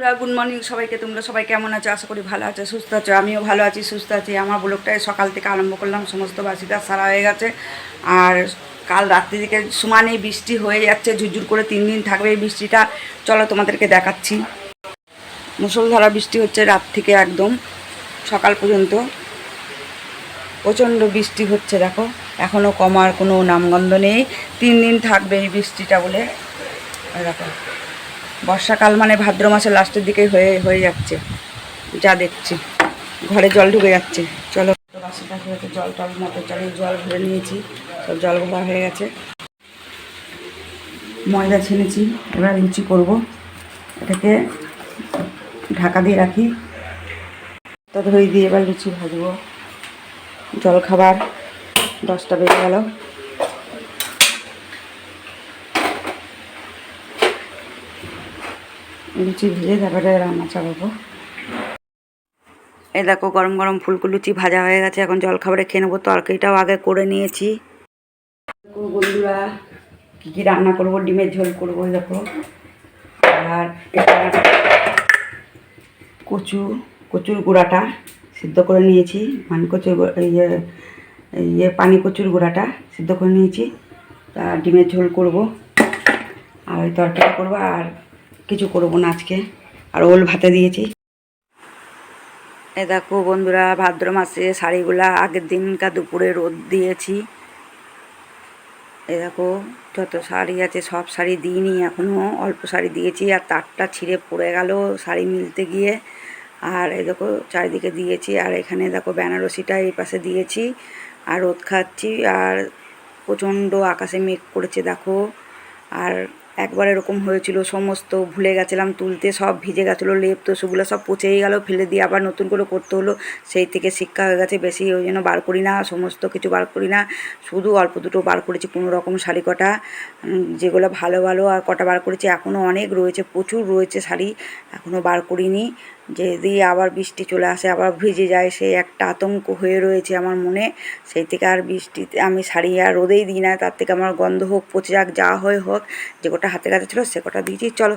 Good morning সবাইকে। তোমরা সবাই কেমন আছো? আশা করি ভালো আছো, সুস্থ আছো। আমিও ভালো আছি, সুস্থ আছি। আমার ব্লগটাই সকাল থেকে আরম্ভ করলাম। সমস্ত বাসিটা সারা হয়ে গেছে। আর কাল রাত্রি থেকে সমানেই বৃষ্টি হয়ে যাচ্ছে। ঝুরঝুর করে তিন দিন থাকবে এই বৃষ্টিটা। চলো তোমাদেরকে দেখাচ্ছি। মুসলধারা বৃষ্টি হচ্ছে রাত থেকে একদম সকাল পর্যন্ত। প্রচণ্ড বৃষ্টি হচ্ছে, দেখো। এখনও কমার কোনো নামগন্ধ নেই। তিন দিন থাকবে এই বৃষ্টিটা বলে। দেখো বর্ষাকাল মানে ভাদ্র মাসের লাস্টের দিকে হয়ে হয়ে যাচ্ছে। যা দেখছি। ঘরে জল ঢুকে যাচ্ছে। চলো বাসিটা হয়েছে জল টল মতো চলে জল ভরে নিয়েছি। সব জল ভরা হয়ে গেছে। ময়দা ছেনেছি। এবার লুচি করব। এটাকে ঢাকা দিয়ে রাখি। তা ধরে দিয়ে এবার লুচি ভাজবো। জল খাবার দশটা বেজে গেল। লুচি ভেজে তারপরে রান্না চাপাবো এই দেখো গরম গরম ফুলকো লুচি ভাজা হয়ে গেছে, এখন জল খাবারে খেয়ে নেব, তরকারিটাও আগে করে নিয়েছি। বন্ধুরা, কী কী রান্না করব, ডিমের ঝোল করব দেখো। আর এটা কচু, কচুর গুঁড়াটা সিদ্ধ করে নিয়েছি পানি কচুর গু- এই যে ইয়ে পানি কচুর গুঁড়াটা সিদ্ধ করে নিয়েছি। তা ডিমের ঝোল করব, আর ওই তরকারি করব, আর কিছু করব না আজকে। আর ওল ভাতে দিয়েছি। এ দেখো বন্ধুরা, ভাদ্র মাসে শাড়িগুলা আগের দিনকার দুপুরে রোদ দিয়েছি। এ দেখো, যত শাড়ি আছে, সব শাড়ি দিইনি এখনও অল্প শাড়ি দিয়েছি, আর তারটা ছিঁড়ে পড়ে গেল শাড়ি মিলতে গিয়ে। আর এই দেখো, চারিদিকে দিয়েছি। আর এখানে দেখো, বেনারসিটা এই পাশে দিয়েছি। আর রোদ খাচ্ছি, আর প্রচণ্ড আকাশে মেঘ করেছে, দেখো। আর একবার এরকম হয়েছিল, সমস্ত ভুলে গেছিলাম, তুলতে সব ভিজে গেছিল, লেপ তো সেগুলো সব পচেই গেল, ফেলে দিয়ে আবার নতুন করে করতে হলো। সেই থেকে শিক্ষা হয়ে গেছে, বেশি ওই জন্য বার করি না, সমস্ত কিছু বার করি না। শুধু অল্প দুটো বার করেছি, কোনো রকম শাড়ি কটা যেগুলো ভালো ভালো আর কটা বার করেছি এখনও অনেক রয়েছে, প্রচুর রয়েছে শাড়ি এখনও বার করিনি। যদি আবার বৃষ্টি চলে আসে, আবার ভিজে যায় সেই একটা আতঙ্ক হয়ে রয়েছে আমার মনে। সেই থেকে আর বৃষ্টিতে আমি শাড়ি আর রোদেই দিই না, তার থেকে আমার গন্ধ হোক, পচে যাক, যা হয় হোক, যে কটা হাতে কাছে ছিল, সে কটা দিয়েছি, চলো।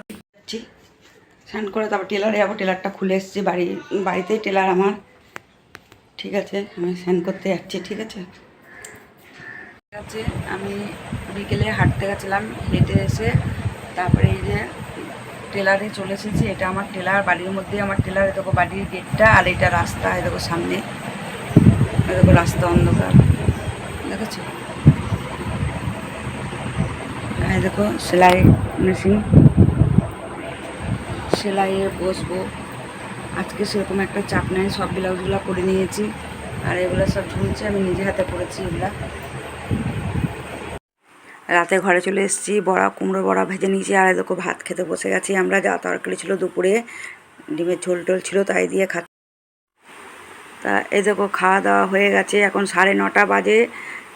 স্নান করে তারপর টেলারে যাব, টেলারটা খুলে এসেছি, বাড়ি, বাড়িতেই টেলার আমার। ঠিক আছে, আমি স্নান করতে যাচ্ছি, ঠিক আছে? ঠিক আছে, আমি বিকেলে হাঁটতে গেছিলাম, হেঁটে এসে তারপরে এই যে টেলারে চলে এসেছি, এটা আমার টেলার বাড়ির মধ্যে আমার টেলার দেখো বাড়ির গেটটা আর এটা রাস্তা দেখো সামনে। দেখো রাস্তা অন্ধকার, দেখেছ? এই দেখো সেলাই মেশিন। সেলাইয়ে বসবো। আজকে সেরকম একটা চাপ নেই, সব ব্লাউজগুলো করে নিয়েছি। আর এগুলো সব ঝুলছে, আমি নিজে হাতে করেছি এগুলা। রাতে ঘরে চলে এসেছি, বড়া, কুমড়ো বড়া ভেজে নিয়েছি, আর দেখো ভাত খেতে বসে গেছি। আমরা যা তরকারি ছিল দুপুরে, ডিমের ঝোল টোল ছিল, তাই দিয়ে খা তা দেখো খাওয়া দাওয়া হয়ে গেছে, এখন সাড়ে নটা বাজে।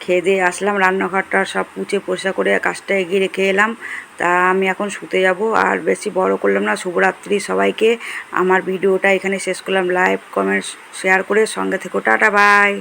খেয়ে দিয়ে আসলাম, রান্নাঘরটা সব পুচে পরিষ্কার করে কাজটা এগিয়ে রেখে এলাম। তা আমি এখন শুতে যাব, আর বেশি বড় করলাম না, শুভরাত্রি সবাইকে। আমার ভিডিওটা এখানে শেষ করলাম লাইভ কমেন্ট শেয়ার করে সঙ্গে থেকো, টাটা বাই